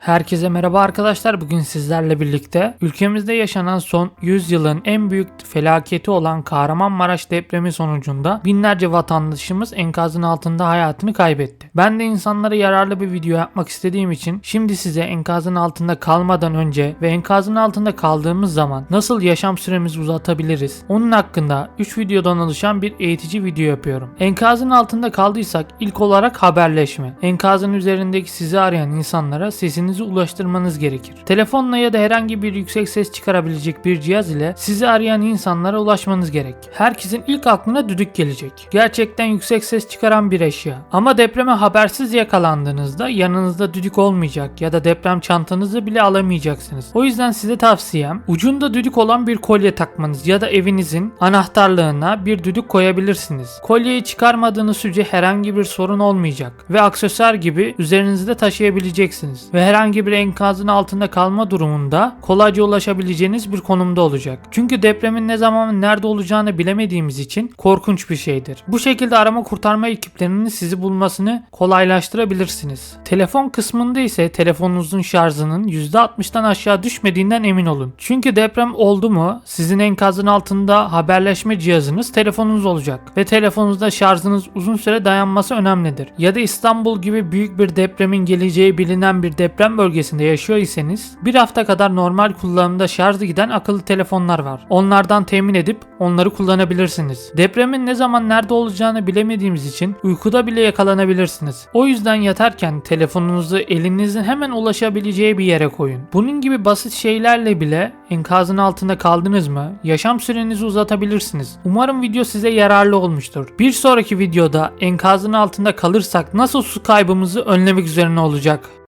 Herkese merhaba arkadaşlar. Bugün sizlerle birlikte ülkemizde yaşanan son 100 yılın en büyük felaketi olan Kahramanmaraş depremi sonucunda binlerce vatandaşımız enkazın altında hayatını kaybetti. Ben de insanlara yararlı bir video yapmak istediğim için şimdi size enkazın altında kalmadan önce ve enkazın altında kaldığımız zaman nasıl yaşam süremizi uzatabiliriz? Onun hakkında 3 videodan oluşan bir eğitici video yapıyorum. Enkazın altında kaldıysak ilk olarak haberleşme. Enkazın üzerindeki sizi arayan insanlara sesinizi ulaştırmanız gerekir. Telefonla ya da herhangi bir yüksek ses çıkarabilecek bir cihaz ile sizi arayan insanlara ulaşmanız gerek. Herkesin ilk aklına düdük gelecek. Gerçekten yüksek ses çıkaran bir eşya. Ama depreme habersiz yakalandığınızda yanınızda düdük olmayacak ya da deprem çantanızı bile alamayacaksınız. O yüzden size tavsiyem ucunda düdük olan bir kolye takmanız ya da evinizin anahtarlığına bir düdük koyabilirsiniz. Kolyeyi çıkarmadığınız sürece herhangi bir sorun olmayacak ve aksesuar gibi üzerinizde taşıyabileceksiniz ve herhangi bir enkazın altında kalma durumunda kolayca ulaşabileceğiniz bir konumda olacak. Çünkü depremin ne zaman nerede olacağını bilemediğimiz için korkunç bir şeydir. Bu şekilde arama kurtarma ekiplerinin sizi bulmasını kolaylaştırabilirsiniz. Telefon kısmında ise telefonunuzun şarjının %60'dan aşağı düşmediğinden emin olun. Çünkü deprem oldu mu sizin enkazın altında haberleşme cihazınız telefonunuz olacak ve telefonunuzda şarjınız uzun süre dayanması önemlidir. Ya da İstanbul gibi büyük bir depremin geleceği bilinen bir deprem bölgesinde yaşıyor iseniz bir hafta kadar normal kullanımda şarjı giden akıllı telefonlar var. Onlardan temin edip onları kullanabilirsiniz. Depremin ne zaman nerede olacağını bilemediğimiz için uykuda bile yakalanabilirsiniz. O yüzden yatarken telefonunuzu elinizin hemen ulaşabileceği bir yere koyun. Bunun gibi basit şeylerle bile enkazın altında kaldınız mı yaşam sürenizi uzatabilirsiniz. Umarım video size yararlı olmuştur. Bir sonraki videoda enkazın altında kalırsak nasıl su kaybımızı önlemek üzerine olacak.